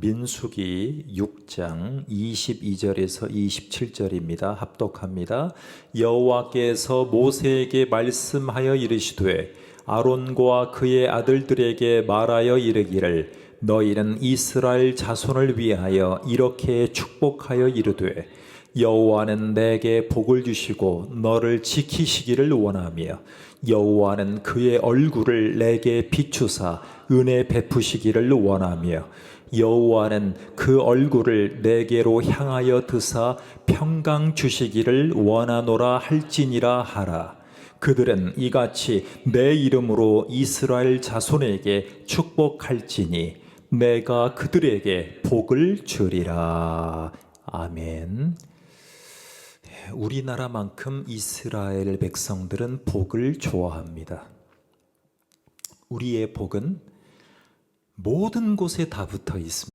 민수기 6장 22절에서 27절입니다. 합독합니다. 여호와께서 모세에게 말씀하여 이르시되 아론과 그의 아들들에게 말하여 이르기를 너희는 이스라엘 자손을 위하여 이렇게 축복하여 이르되 여호와는 내게 복을 주시고 너를 지키시기를 원하며 여호와는 그의 얼굴을 내게 비추사 은혜 베푸시기를 원하며 여호와는 그 얼굴을 내게로 향하여 드사 평강 주시기를 원하노라 할지니라 하라. 그들은 이같이 내 이름으로 이스라엘 자손에게 축복할지니 내가 그들에게 복을 주리라. 아멘. 우리나라만큼 이스라엘 백성들은 복을 좋아합니다. 우리의 복은 모든 곳에 다 붙어 있습니다.